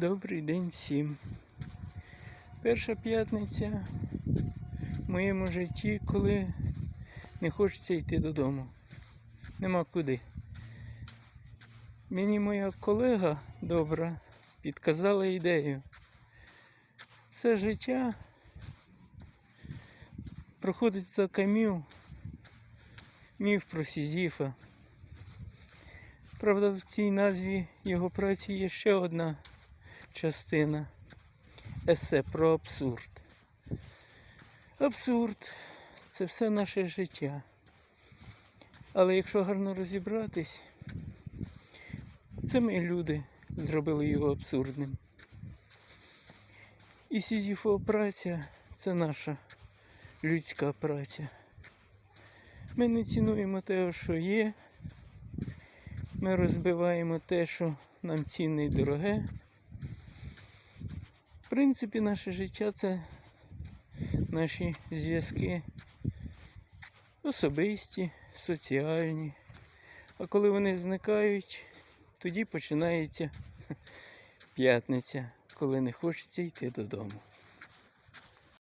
Добрий день всім. Перша п'ятниця в моєму житті, коли не хочеться йти додому. Нема куди. Мені моя колега добра підказала ідею. Все життя проходить за камів, міф про Сізіфа. Правда, в цій назві його праці є ще одна частина есе про абсурд. Абсурд це все наше життя. Але якщо гарно розібратись, це ми люди зробили його абсурдним. І Сізіфова праця це наша людська праця. Ми не цінуємо те, що є. Ми розбиваємо те, що нам цінне і дороге. В принципі, наше життя це наші зв'язки особисті, соціальні. А коли вони зникають, тоді починається п'ятниця, коли не хочеться йти додому.